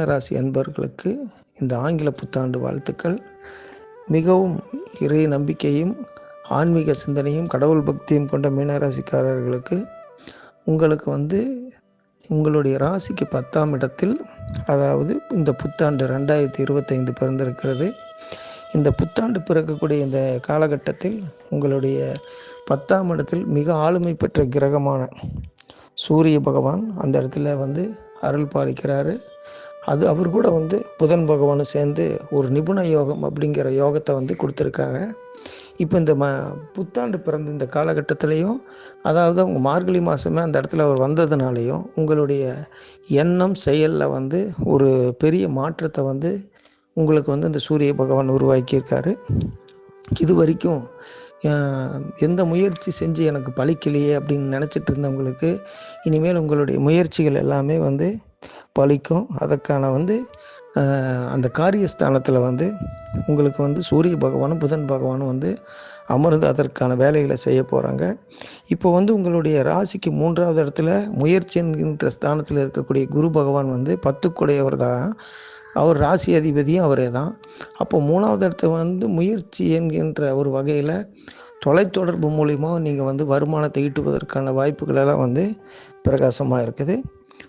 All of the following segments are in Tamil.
மீனராசி அன்பர்களுக்கு இந்த ஆங்கில புத்தாண்டு வாழ்த்துக்கள். மிகவும் இறை நம்பிக்கையும் ஆன்மீக சிந்தனையும் கடவுள் பக்தியும் கொண்ட மீனராசிக்காரர்களுக்கு உங்களுக்கு வந்து உங்களுடைய ராசிக்கு பத்தாம் இடத்தில் அதாவது இந்த புத்தாண்டு ரெண்டாயிரத்தி இருபத்தைந்து பிறந்திருக்கிறது. இந்த புத்தாண்டு பிறக்கக்கூடிய இந்த காலகட்டத்தில் உங்களுடைய பத்தாம் இடத்தில் மிக ஆளுமை பெற்ற கிரகமான சூரிய பகவான் அந்த இடத்துல வந்து அருள் பாலிக்கிறாரு. அது அவர் கூட வந்து புதன் பகவானும் சேர்ந்து ஒரு நிபுண யோகம் அப்படிங்கிற யோகத்தை வந்து கொடுத்துருக்காங்க. இப்போ இந்த ம புத்தாண்டு பிறந்த இந்த காலகட்டத்திலையும் அதாவது அவங்க மார்கழி மாதமே அந்த இடத்துல அவர் வந்ததுனாலையும் உங்களுடைய எண்ணம் செயலில் வந்து ஒரு பெரிய மாற்றத்தை வந்து உங்களுக்கு வந்து இந்த சூரிய பகவான் உருவாக்கியிருக்காரு. இது வரைக்கும் எந்த முயற்சி செஞ்சு எனக்கு பழிக்கலையே அப்படின்னு நினச்சிட்டு இருந்தவங்களுக்கு இனிமேல் உங்களுடைய முயற்சிகள் எல்லாமே வந்து பழிக்கும் அதற்கான வந்து அந்த காரியஸ்தானத்தில் வந்து உங்களுக்கு வந்து சூரிய பகவானும் புதன் பகவானும் வந்து அமர்ந்து அதற்கான வேலைகளை செய்ய போகிறாங்க இப்போ வந்து உங்களுடைய ராசிக்கு மூன்றாவது இடத்துல முயற்சி என்கின்ற ஸ்தானத்தில் இருக்கக்கூடிய குரு பகவான் வந்து பத்துக்குடையவர் தான் அவர் ராசி அதிபதியும் அவரே தான். அப்போ மூணாவது இடத்த வந்து முயற்சி என்கின்ற ஒரு வகையில் தொலைத்தொடர்பு மூலிமா நீங்கள் வந்து வருமானத்தை ஈட்டுவதற்கான வாய்ப்புகளெல்லாம் வந்து பிரகாசமாக இருக்குது.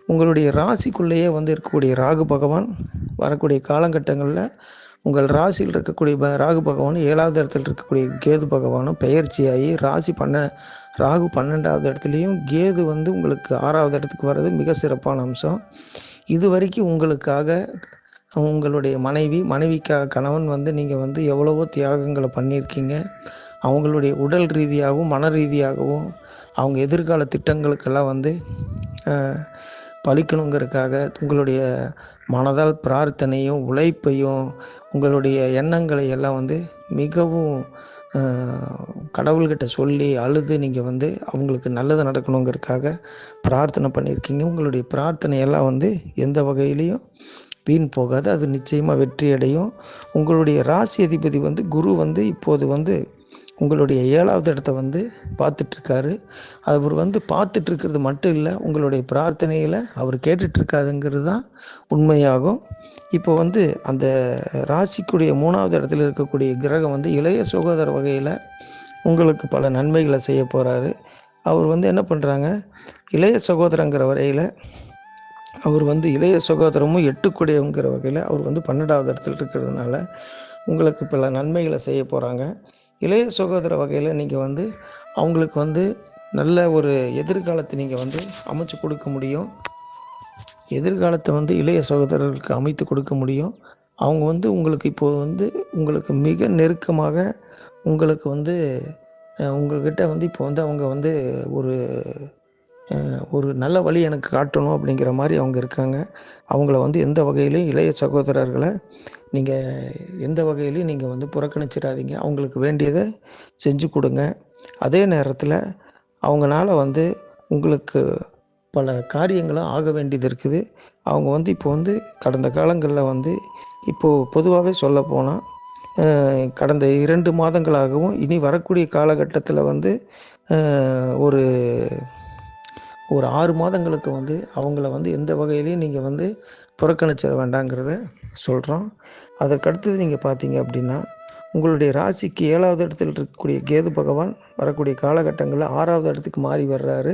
உங்களுடைய ராசிக்குள்ளேயே வந்து இருக்கக்கூடிய ராகு பகவான் வரக்கூடிய காலகட்டங்களில் உங்கள் ராசியில் இருக்கக்கூடிய ப ராகு பகவானும் ஏழாவது இடத்துல இருக்கக்கூடிய கேது பகவானும் பெயர்ச்சியாகி ராசி பண்ண ராகு பன்னெண்டாவது இடத்துலையும் கேது வந்து உங்களுக்கு ஆறாவது இடத்துக்கு வர்றது மிக சிறப்பான அம்சம். இது வரைக்கும் உங்களுக்காக உங்களுடைய மனைவி மனைவிக்காக கணவன் வந்து நீங்கள் வந்து எவ்வளவோ தியாகங்களை பண்ணியிருக்கீங்க. அவங்களுடைய உடல் ரீதியாகவும் மன ரீதியாகவும் அவங்க எதிர்கால திட்டங்களுக்கெல்லாம் வந்து பழிக்கணுங்கிறதுக்காக உங்களுடைய மனதால் பிரார்த்தனையும் உழைப்பையும் உங்களுடைய எண்ணங்களை எல்லாம் வந்து மிகவும் கடவுள்கிட்ட சொல்லி அழுது நீங்கள் வந்து அவங்களுக்கு நல்லது நடக்கணுங்கிறதுக்காக பிரார்த்தனை பண்ணியிருக்கீங்க. உங்களுடைய பிரார்த்தனையெல்லாம் வந்து எந்த வகையிலையும் வீண் போகாது. அது நிச்சயமாக வெற்றி அடையும் உங்களுடைய ராசி அதிபதி வந்து குரு வந்து இப்போது வந்து உங்களுடைய ஏழாவது இடத்த வந்து பார்த்துட்ருக்காரு. அவர் வந்து பார்த்துட்ருக்கிறது மட்டும் இல்லை உங்களுடைய பிரார்த்தனையில் அவர் கேட்டுட்ருக்காருங்கிறது தான் உண்மையாகும். இப்போ வந்து அந்த ராசிக்குடைய மூணாவது இடத்துல இருக்கக்கூடிய கிரகம் வந்து இளைய சகோதர வகையில் உங்களுக்கு பல நன்மைகளை செய்ய போகிறாரு அவர் வந்து என்ன பண்ணுறாங்க இளைய சகோதரங்கிற வரையில் அவர் வந்து இளைய சகோதரமும் எட்டுக்குடையவங்கிற வகையில் அவர் வந்து பன்னெண்டாவது இடத்துல இருக்கிறதுனால உங்களுக்கு பல நன்மைகளை செய்ய போகிறாங்க இளைய சகோதர வகையில் நீங்கள் வந்து அவங்களுக்கு வந்து நல்ல ஒரு எதிர்காலத்தை நீங்கள் வந்து அமைச்சு கொடுக்க முடியும். எதிர்காலத்தை வந்து இளைய சகோதரர்களுக்கு அமைத்து கொடுக்க முடியும். அவங்க வந்து உங்களுக்கு இப்போது வந்து உங்களுக்கு மிக நெருக்கமாக உங்களுக்கு வந்து உங்கள்கிட்ட வந்து இப்போ வந்து அவங்க வந்து ஒரு ஒரு நல்ல வழி எனக்கு காட்டணும் அப்படிங்கிற மாதிரி அவங்க இருக்காங்க. அவங்கள வந்து எந்த வகையிலையும் இளைய சகோதரர்களை நீங்கள் எந்த வகையிலையும் நீங்கள் வந்து புறக்கணிச்சிடாதீங்க. அவங்களுக்கு வேண்டியதை செஞ்சு கொடுங்க. அதே நேரத்தில் அவங்களால வந்து உங்களுக்கு பல காரியங்களும் ஆக வேண்டியது இருக்குது. அவங்க வந்து இப்போ வந்து கடந்த காலங்களில் வந்து இப்போது பொதுவாகவே சொல்ல போனால் கடந்த இரண்டு மாதங்களாகவும் இனி வரக்கூடிய காலகட்டத்தில் வந்து ஒரு ஒரு ஆறு மாதங்களுக்கு வந்து அவங்கள வந்து எந்த வகையிலையும் நீங்கள் வந்து புறக்கணிச்சிட வேண்டாங்கிறத சொல்கிறோம் அதற்கடுத்தது நீங்கள் பார்த்தீங்க அப்படின்னா உங்களுடைய ராசிக்கு ஏழாவது இடத்தில் இருக்கக்கூடிய கேது பகவான் வரக்கூடிய காலகட்டங்களில் ஆறாவது இடத்துக்கு மாறி வர்றாரு.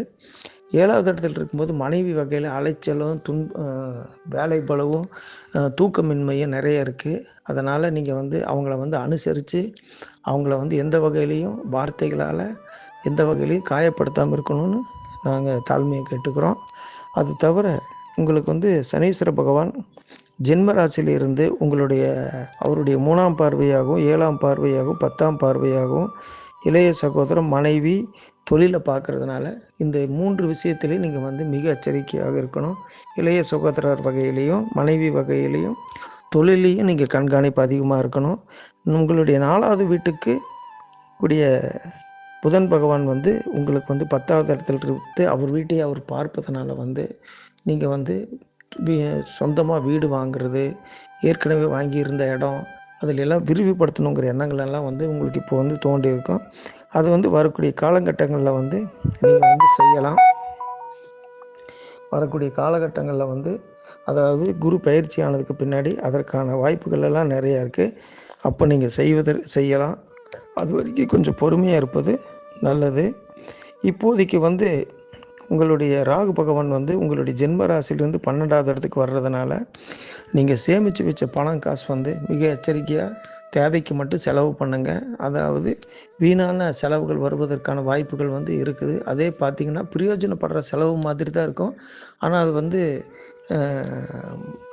ஏழாவது இடத்துல இருக்கும்போது மனைவி வகையில் அலைச்சலும் துன் வேலை பலவும் தூக்கமின்மையும் நிறைய இருக்குது அதனால் நீங்கள் வந்து அவங்கள வந்து அனுசரித்து அவங்கள வந்து எந்த வகையிலையும் வார்த்தைகளால் எந்த வகையிலையும் காயப்படுத்தாமல் இருக்கணும்னு நாங்கள் தாழ்மையை கேட்டுக்கிறோம். அது தவிர உங்களுக்கு வந்து சனீஸ்வர பகவான் ஜென்ம ராசியிலிருந்து உங்களுடைய அவருடைய மூணாம் பார்வையாகவும் ஏழாம் பார்வையாகவும் பத்தாம் பார்வையாகவும் இளைய சகோதரம் மனைவி தொழிலை பார்க்குறதுனால இந்த மூன்று விஷயத்துலேயும் நீங்கள் வந்து மிக எச்சரிக்கையாக இருக்கணும். இளைய சகோதரர் வகையிலையும் மனைவி வகையிலையும் தொழிலையும் நீங்கள் கண்காணிப்பு அதிகமாக இருக்கணும். உங்களுடைய நாலாவது வீட்டுக்கு கூடிய புதன் பகவான் வந்து உங்களுக்கு வந்து பத்தாவது இடத்துல இருந்து அவர் வீட்டையே அவர் பார்ப்பதனால வந்து நீங்கள் வந்து சொந்தமாக வீடு வாங்குறது ஏற்கனவே வாங்கியிருந்த இடம் அதில் எல்லாம் விரிவுபடுத்தணுங்கிற எண்ணங்கள் எல்லாம் வந்து உங்களுக்கு இப்போ வந்து தோண்டி இருக்கும். அது வந்து வரக்கூடிய காலகட்டங்களில் வந்து நீங்கள் வந்து செய்யலாம். வரக்கூடிய காலகட்டங்களில் வந்து அதாவது குரு பயிற்சி ஆனதுக்கு பின்னாடி அதற்கான வாய்ப்புகள் எல்லாம் நிறையா இருக்குது அப்போ நீங்கள் செய்வதற்கு செய்யலாம். அது வரைக்கும் கொஞ்சம் பொறுமையாக இருப்பது நல்லது. இப்போதைக்கு வந்து உங்களுடைய ராகு பகவான் வந்து உங்களுடைய ஜென்ம ராசிலேருந்து பன்னெண்டாவது இடத்துக்கு வர்றதுனால நீங்கள் சேமித்து வச்ச பணம் காசு வந்து மிக எச்சரிக்கையாக தேவைக்கு மட்டும் செலவு பண்ணுங்கள் அதாவது வீணான செலவுகள் வருவதற்கான வாய்ப்புகள் வந்து இருக்குது. அதே பார்த்திங்கன்னா பிரயோஜனப்படுற செலவு மாதிரி தான் இருக்கும். ஆனால் அது வந்து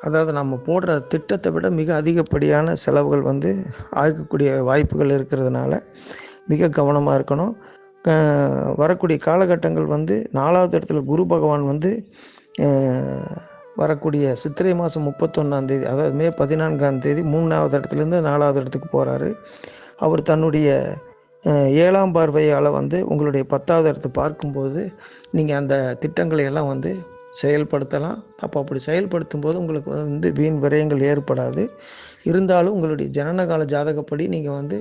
அதாவது நம்ம போடுற திட்டத்தை விட மிக அதிகப்படியான செலவுகள் வந்து ஆகக்கூடிய வாய்ப்புகள் இருக்கிறதுனால மிக கவனமாக இருக்கணும். வரக்கூடிய காலகட்டங்கள் வந்து நாலாவது இடத்துல குரு பகவான் வந்து வரக்கூடிய சித்திரை மாதம் முப்பத்தொன்னாந்தேதி அதாவது மே பதினான்காம் தேதி மூணாவது இடத்துலேருந்து நாலாவது இடத்துக்கு போகிறாரு அவர் தன்னுடைய ஏழாம் பார்வையால் வந்து உங்களுடைய பத்தாவது இடத்தை பார்க்கும்போது நீங்கள் அந்த திட்டங்களை எல்லாம் வந்து செயல்படுத்தலாம். அப்போ அப்படி செயல்படுத்தும் போது உங்களுக்கு வந்து வீண் விரயங்கள் ஏற்படாது. இருந்தாலும் உங்களுடைய ஜனனகால ஜாதகப்படி நீங்கள் வந்து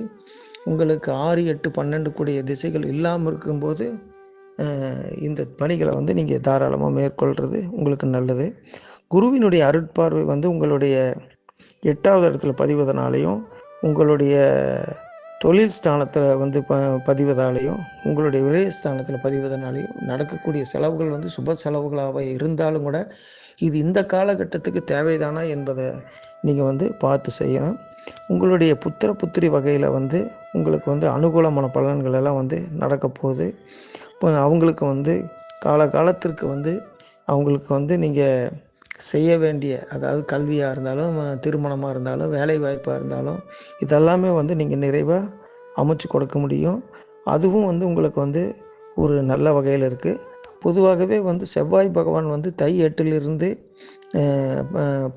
உங்களுக்கு ஆறு எட்டு பன்னெண்டு கூடிய திசைகள் இல்லாமல் இருக்கும்போது இந்த பணிகளை வந்து நீங்கள் தாராளமாக மேற்கொள்கிறது உங்களுக்கு நல்லது. குருவினுடைய அருட்பார்வை வந்து உங்களுடைய எட்டாவது இடத்துல பதிவதனாலையும் உங்களுடைய தொழில் ஸ்தானத்தில் வந்து ப பதிவதாலேயும் உங்களுடைய விரைய ஸ்தானத்தில் பதிவதனாலையும் நடக்கக்கூடிய செலவுகள் வந்து சுப செலவுகளாக இருந்தாலும் கூட இது இந்த காலகட்டத்துக்கு தேவைதானா என்பதை நீங்கள் வந்து பார்த்து செய்யணும். உங்களுடைய புத்திர புத்திரி வகையில் வந்து உங்களுக்கு வந்து அனுகூலமான பலன்கள் எல்லாம் வந்து நடக்க போகுது. இப்போ அவங்களுக்கு வந்து காலகாலத்திற்கு வந்து அவங்களுக்கு வந்து நீங்கள் செய்ய வேண்டிய அதாவது கல்வியாக இருந்தாலும் திருமணமாக இருந்தாலும் வேலை வாய்ப்பாக இருந்தாலும் இதெல்லாமே வந்து நீங்கள் நிறைவாக அமைச்சு கொடுக்க முடியும். அதுவும் வந்து உங்களுக்கு வந்து ஒரு நல்ல வகையில் இருக்குது பொதுவாகவே வந்து செவ்வாய் பகவான் வந்து தை எட்டிலிருந்து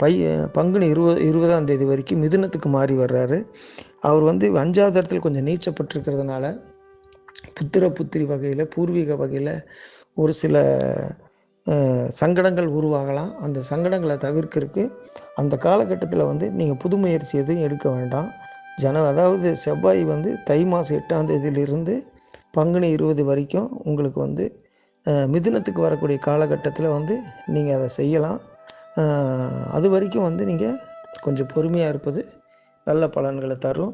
பை பங்குனி இருபது இருபதாம் தேதி வரைக்கும் மிதுனத்துக்கு மாறி வர்றாரு. அவர் வந்து அஞ்சாவது இடத்துல கொஞ்சம் நீச்சப்பட்டிருக்கிறதுனால புத்திர புத்திரி வகையில் பூர்வீக வகையில் ஒரு சில சங்கடங்கள் உருவாகலாம். அந்த சங்கடங்களை தவிர்க்கிறதுக்கு அந்த காலகட்டத்தில் வந்து நீங்கள் புது முயற்சி எதுவும் எடுக்க வேண்டாம். ஜன அதாவது செவ்வாய் வந்து தை மாதம் எட்டாம் தேதியிலிருந்து பங்குனி இருபது வரைக்கும் உங்களுக்கு வந்து மிதுனத்துக்கு வரக்கூடிய காலகட்டத்தில் வந்து நீங்கள் அதை செய்யலாம். அது வரைக்கும் வந்து நீங்கள் கொஞ்சம் பொறுமையாக இருப்பது நல்ல பலன்களை தரும்.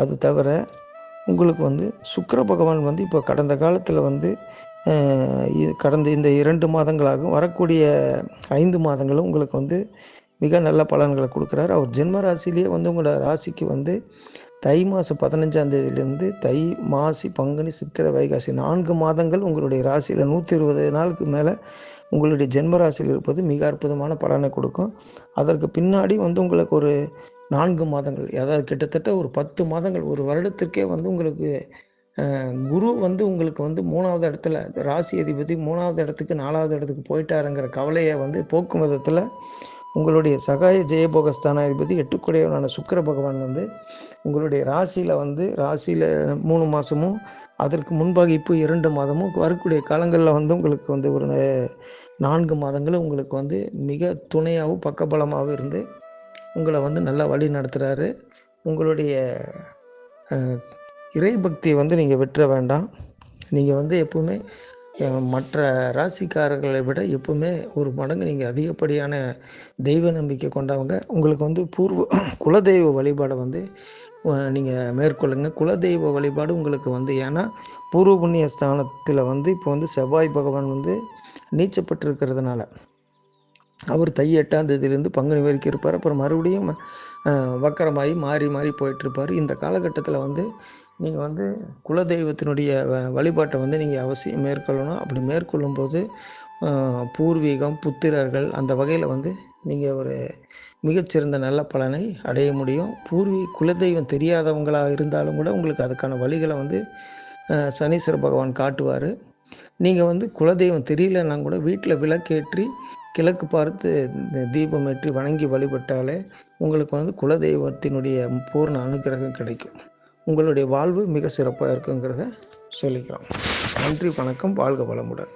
அது தவிர உங்களுக்கு வந்து சுக்கர பகவான் வந்து இப்போ கடந்த காலத்தில் வந்து கடந்த இந்த இரண்டு மாதங்களாகவும் வரக்கூடிய ஐந்து மாதங்களும் உங்களுக்கு வந்து மிக நல்ல பலன்களை கொடுக்குறாரு. அவர் ஜென்ம ராசிலேயே வந்து உங்களோட ராசிக்கு வந்து தை மாதம் பதினஞ்சாம் தேதியிலேருந்து தை மாசி பங்குனி சித்திரை வைகாசி நான்கு மாதங்கள் உங்களுடைய ராசியில் நூற்றி இருபது நாளுக்கு மேலே உங்களுடைய ஜென்ம ராசியில் இருப்பது மிக அற்புதமான பலனை கொடுக்கும். அதற்கு பின்னாடி வந்து உங்களுக்கு ஒரு நான்கு மாதங்கள் அதாவது கிட்டத்தட்ட ஒரு பத்து மாதங்கள் ஒரு வருடத்திற்கே வந்து உங்களுக்கு குரு வந்து உங்களுக்கு வந்து மூணாவது இடத்துல ராசி அதிபதி மூணாவது இடத்துக்கு நாலாவது இடத்துக்கு போயிட்டாருங்கிற கவலையை வந்து போக்கும் விதத்தில் உங்களுடைய சகாய ஜெயபோக ஸ்தானாதிபதி எட்டுக்குடையவனான சுக்கர பகவான் வந்து உங்களுடைய ராசியில் வந்து ராசியில் மூணு மாதமும் அதற்கு முன்பாக இப்போ இரண்டு மாதமும் வரக்கூடிய காலங்களில் வந்து உங்களுக்கு வந்து ஒரு நான்கு மாதங்களும் உங்களுக்கு வந்து மிக துணையாகவும் பக்கபலமாகவும் இருந்து உங்களை வந்து நல்லா வழி நடத்துகிறாரு உங்களுடைய இறை பக்தியை வந்து நீங்கள் விட்டுற வேண்டாம். நீங்கள் வந்து எப்போவுமே மற்ற ராசிக்காரர்களை விட எப்போவுமே ஒரு மடங்கு நீங்கள் அதிகப்படியான தெய்வ நம்பிக்கை கொண்டவங்க. உங்களுக்கு வந்து பூர்வ குலதெய்வ வழிபாடை வந்து நீங்கள் மேற்கொள்ளுங்கள் குலதெய்வ வழிபாடு உங்களுக்கு வந்து ஏன்னா பூர்வ புண்ணிய ஸ்தானத்தில் வந்து இப்போ வந்து செவ்வாய் பகவான் வந்து நீச்சப்பட்டிருக்கிறதுனால அவர் தை எட்டாம் தேதியிலேருந்து பங்குனி வரைக்கும் இருப்பார். அப்புறம் மறுபடியும் வக்கரமாகி மாறி மாறி போயிட்டுருப்பார். இந்த காலகட்டத்தில் வந்து நீங்கள் வந்து குலதெய்வத்தினுடைய வழிபாட்டை வந்து நீங்கள் அவசியம் மேற்கொள்ளணும். அப்படி மேற்கொள்ளும்போது பூர்வீகம் புத்திரர்கள் அந்த வகையில் வந்து நீங்கள் ஒரு மிகச்சிறந்த நல்ல பலனை அடைய முடியும். பூர்வீ குலதெய்வம் தெரியாதவங்களாக இருந்தாலும் கூட உங்களுக்கு அதுக்கான வழிகளை வந்து சனீஸ்வர பகவான் காட்டுவார். நீங்கள் வந்து குலதெய்வம் தெரியலன்னா கூட வீட்டில் விளக்கேற்றி கிழக்கு பார்த்து தீபம் ஏற்றி வணங்கி வழிபட்டாலே உங்களுக்கு வந்து குலதெய்வத்தினுடைய பூர்ண அனுகிரகம் கிடைக்கும். உங்களுடைய வாழ்வு மிக சிறப்பாக இருக்குங்கிறத சொல்லிக்கிறோம். நன்றி வணக்கம் வாழ்க வளமுடன்.